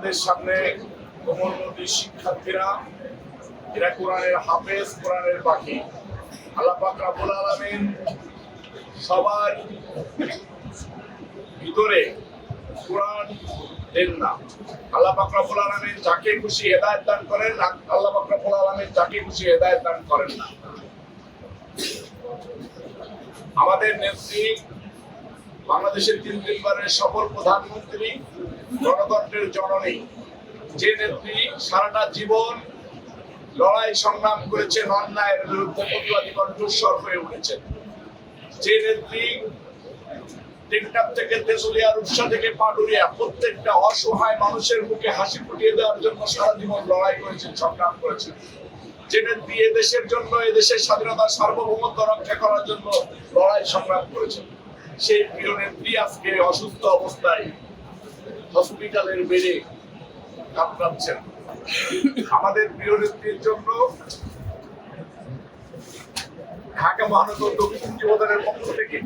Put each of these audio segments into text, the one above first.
আমাদের সামনে কোমলমতি শিক্ষার্থীরা, এরা কোরআনের হাফেজ, কোরআনের পাখি। আল্লাহ পাক রাব্বুল আলামিন সবার ভিতরে কোরআন দেন না। আল্লাহ পাক রব্বুল আলামিন যাকে খুশি হেদায়েত দান করেন আল্লাহ পাক রব্বুল আলামিন যাকে খুশি হেদায়েত দান করেন না। আমাদের নেত্রী বাংলাদেশের তিন তিনবারের সফল প্রধানমন্ত্রী গণতন্ত্রের জননী। যে নেত্রী সারাটা জীবন লড়াই সংগ্রাম করেছেন, অন্যায়ের বিরুদ্ধে প্রতিবাদী কণ্ঠস্বর হয়ে উঠেছেন। যে নেত্রী টেকটাপ থেকে তেঁতুলিয়া, রূপসা থেকে পাটুরিয়া প্রত্যেকটা অসহায় মানুষের মুখে হাসি ফুটিয়ে দেওয়ার জন্য সারা জীবন লড়াই করেছেন, সংগ্রাম করেছেন। যে নেত্রী এদেশের জন্য, এদেশের স্বাধীনতা সার্বভৌমত্ব রক্ষা করার জন্য লড়াই সংগ্রাম করেছেন। সেই প্রিয় নেত্রী আজকে অসুস্থ অবস্থায় হসপিটালের বেডে কাতরাচ্ছেন আমাদের প্রিয় নেত্রীর জন্য ঢাকা মহানগর দক্ষিণ যুবদলের পক্ষ থেকে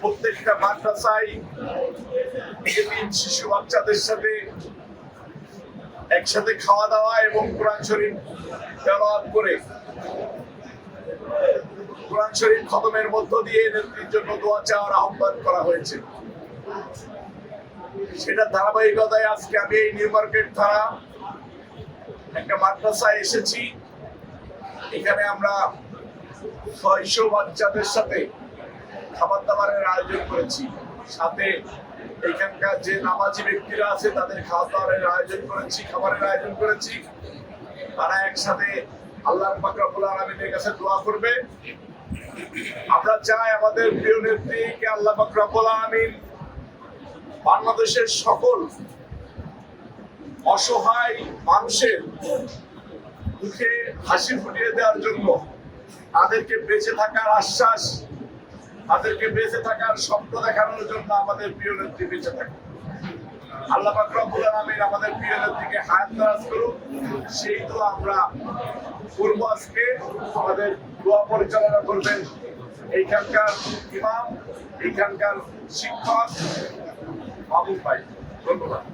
প্রত্যেকটা মাদ্রাসায় এতিম শিশু বাচ্চাদের সাথে একসাথে খাওয়া দাওয়া এবং কোরআন শরীফ ব্যবহার করে কোরআন শরীফ খতমের মধ্য দিয়ে নেত্রীর জন্য দোয়া চাওয়ার আহ্বান করা হয়েছে। সেটা ধারাবাহিকতায় আজকে আমি এই নিউ মার্কেট থানা একটা মাদ্রাসায় এসেছি। এখানে আমরা ছয়শো বাচ্চাদের সাথে খাবার দাবারের আয়োজন করেছি। সাথে এখানকার যে নামাজি ব্যক্তিরা আছে, তাদের খাওয়া দাওয়ারের আয়োজন করেছি, খাবারের আয়োজন করেছি। তারা একসাথে আল্লাহ পাকরাবুল আলমিনের কাছে দোয়া করবে। চাই আমাদের প্রিয় নেত্রীকে আল্লাহ পাকরাবুল আমিন বাংলাদেশের সকল অসহায় মানুষের মুখে হাসি ফুটিয়ে দেওয়ার জন্য তাদেরকে বেঁচে থাকার আশ্বাস, তাদেরকে বেঁচে থাকার স্বপ্ন দেখানোর জন্য আমাদের প্রিয় নেত্রী বেঁচে থাকে আল্লাহ রব্বুল আলামিন আমাদের প্রিয় নেত্রীকে হায়াত দারাজ করুন সেই তো আমরা পূর্ব আজকে আমাদের দোয়া পরিচালনা করবেন এইখানকার ইমাম এইখানকার শিক্ষক মাহবুব ভাই ধন্যবাদ।